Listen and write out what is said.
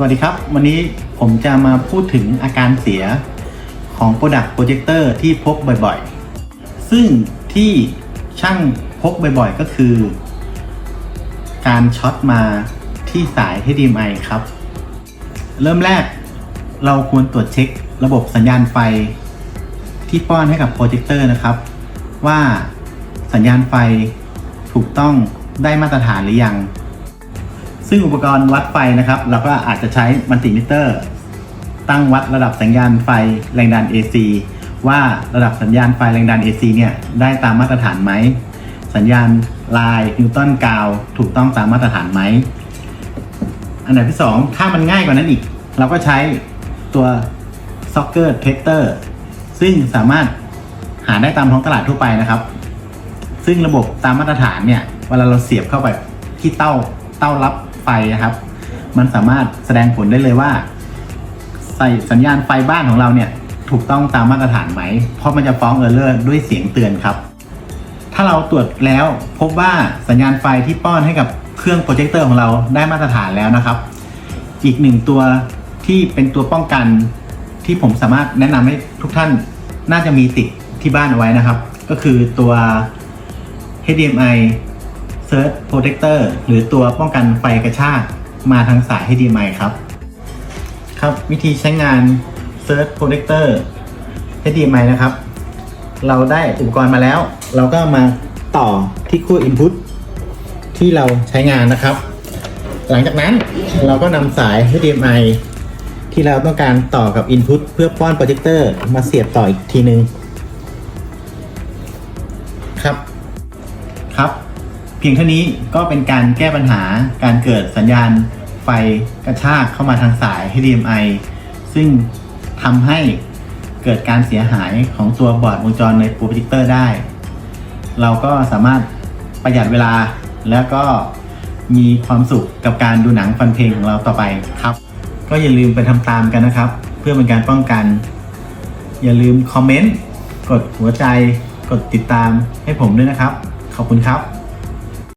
สวัสดีครับ วันนี้ผมจะมาพูดถึงอาการเสียของ Product Projector ที่พบบ่อยๆ ซึ่งที่ช่างพบบ่อยๆ ก็คือ การช็อตมาที่สาย HDMI ครับ เริ่มแรกเราควรตรวจเช็คระบบสัญญาณไฟที่ป้อนให้กับโปรเจคเตอร์นะครับ ว่าสัญญาณไฟถูกต้องได้มาตรฐานหรือยัง ซึ่งอุปกรณ์วัดไฟนะครับ เราก็อาจจะใช้มัลติมิเตอร์ ตั้งวัดระดับสัญญาณไฟแรงดัน AC ว่าระดับสัญญาณไฟแรงดัน AC เนี่ยได้ตามมาตรฐานไหม สัญญาณลายนิวตันกาวถูกต้องตามมาตรฐานไหม อันดับที่ 2 ถ้ามันง่ายกว่านั้นอีก เราก็ใช้ตัว Socket Tester ซึ่งสามารถหาได้ตามท้องตลาดทั่วไปนะครับ ซึ่งระบบตามมาตรฐานเนี่ยเวลาเราเสียบเข้าไปที่เต้าเต้ารับ ฟนะครับ มันสามารถแสดงผลได้เลยว่า ใส่สัญญาณไฟบ้านของเราเนี่ยถูกต้องตามมาตรฐานไหม เพราะมันจะฟ้องเออร์เลอร์ด้วยเสียงเตือนครับ ถ้าเราตรวจแล้วพบว่าสัญญาณไฟที่ป้อนให้กับเครื่องโปรเจคเตอร์ของเราได้มาตรฐานแล้วนะครับ อีกหนึ่งตัวที่เป็นตัวป้องกันที่ผมสามารถแนะนำให้ทุกท่านน่าจะมีติดที่บ้านเอาไว้นะครับ ก็คือตัว HDMI Surge Protector หรือตัวป้องกันไฟกระชากมาทางสาย HDMI ครับ ครับวิธีใช้งาน Surge Protector HDMI นะครับ เราได้อุปกรณ์มาแล้ว เราก็มาต่อที่ขั้ว Input ที่เราใช้งานนะครับ หลังจากนั้นเราก็นำสาย HDMI ที่เราต้องการต่อกับ Input เพื่อป้อนโปรเจคเตอร์มาเสียบต่ออีกทีนึง ครับ ครับ เพียงเท่านี้ก็เป็นการแก้ปัญหาการเกิดสัญญาณไฟกระชากเข้ามาทางสาย HDMI ซึ่งทำให้เกิดการเสียหายของตัวบอร์ดวงจรในโปรเจคเตอร์ได้ เราก็สามารถประหยัดเวลาแล้วก็มีความสุขกับการดูหนังฟังเพลงของเราต่อไปครับ ก็อย่าลืมไปทำตามกันนะครับ เพื่อเป็นการป้องกัน อย่าลืมคอมเมนต์กดหัวใจ กดติดตามให้ผมด้วยนะครับ ขอบคุณครับ